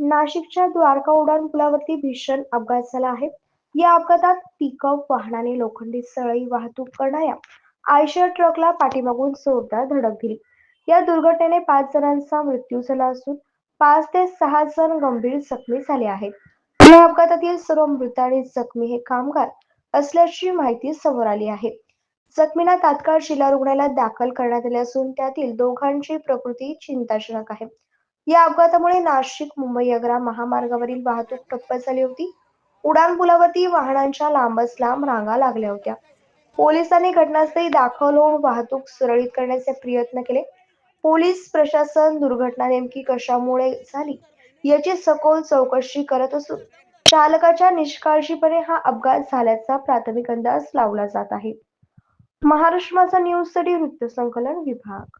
नाशिकच्या द्वारका उड्डाण पुलावरती भीषण अपघात झाला आहे. या अपघातात पिकअप वाहनाने लोखंडी सळई वाहतूक करणाऱ्या आयशर ट्रकला पाठीमागून जोरदार धडक दिली. या दुर्घटनेने पाच जणांचा मृत्यू झाला असून पाच ते सहा जण गंभीर जखमी झाले आहेत. या अपघातातील सर्व मृत आणि जखमी हे कामगार असल्याची माहिती समोर आली आहे. जखमींना तात्काळ जिल्हा रुग्णालयात दाखल करण्यात आले असून त्यातील दोघांची प्रकृती चिंताजनक आहे. या अपघातामुळे नाशिक मुंबई आग्रा महामार्गावरील वाहतूक ठप्प झाली होती. उडान पुलावरती वाहनांच्या लांबच लांब रांगा लागल्या होत्या. पोलिसांनी घटनास्थळी दाखल होऊन वाहतूक सुरळीत करण्याचे प्रयत्न केले. पोलीस प्रशासन दुर्घटना नेमकी कशामुळे झाली याची सखोल चौकशी करत असून चालकाच्या निष्काळजीपणे हा अपघात झाल्याचा प्राथमिक अंदाज लावला जात आहे. महाराष्ट्र माझा न्यूजसाठी वृत्तसंकलन विभाग.